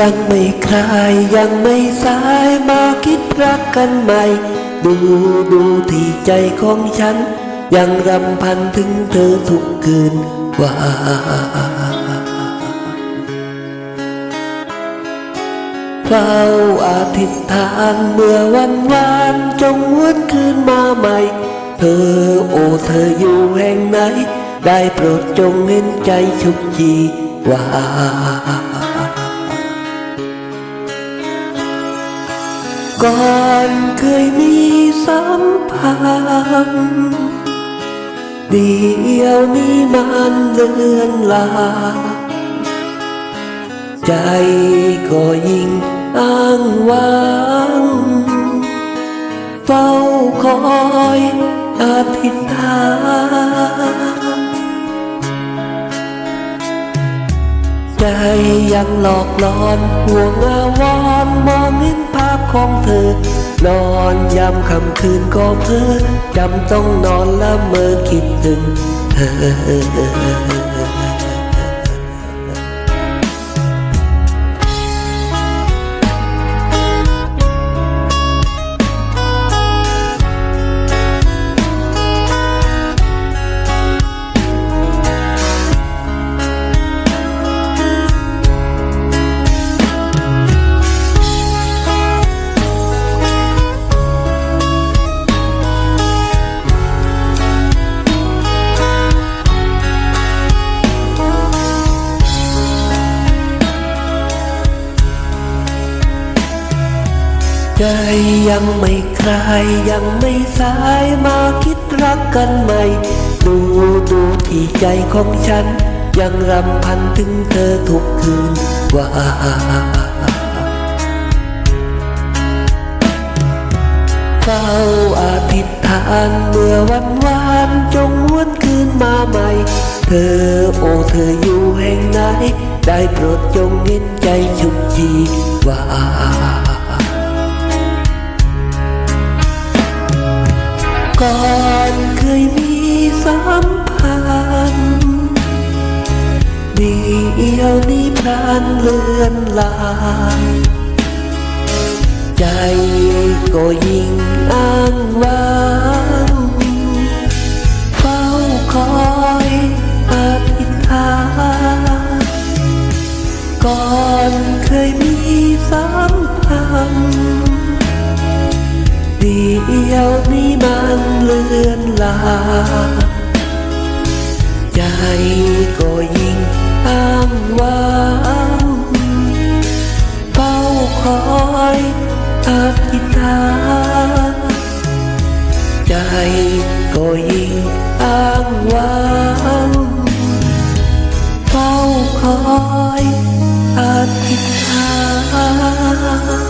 ยังไม่คลายยังไม่สายมาคิดรักกันใหม่ ดูดูที่ใจของฉัน ยังรำพันถึงเธอทุกคืนว่าเฝ้าอาทิตฐานเมื่อวันวานจงวนคืนมาใหม่ เธอโอเธออยู่แห่งไหน ได้โปรดจงเห็นใจชุกชีว่า ก่อนเคยมีสัมพันธ์เดียวนี้มันเลือนลา ใจก็ยิ่งอ้างว้างเฝ้าคอยอธิษฐาน ใจยังหลอกหลอนห่วงอาวรณ์มองเห็นภาพของเธอ นอนยามค่ำคืนก็เพ้อจำต้องนอนละเมอคิดถึงเธอ ใจยังไม่คลายยังไม่สายมาคิดรักกันใหม่ ดูดูที่ใจของฉัน ยังรำพันถึงเธอทุกคืนว่าเฝ้าอาทิตฐานเมื่อวันวานจงวนคืนมาใหม่ เธอโอเธออยู่แห่งไหน ได้โปรดจงเห็นใจชุกชีว่า ก่อนเคยมีสัมพันธ์เดียวนี้พรานเลือนลางใจก็ยิ่งอ้างว้างเฝ้าคอยอธิษฐานก่อนเคยมีสัมพันธ์ vì yêu ni mang lươn là. Chạy có nhìn an quang, bao khói áp chi ta. Chạy có nhìn an quang, bao khói áp chi ta.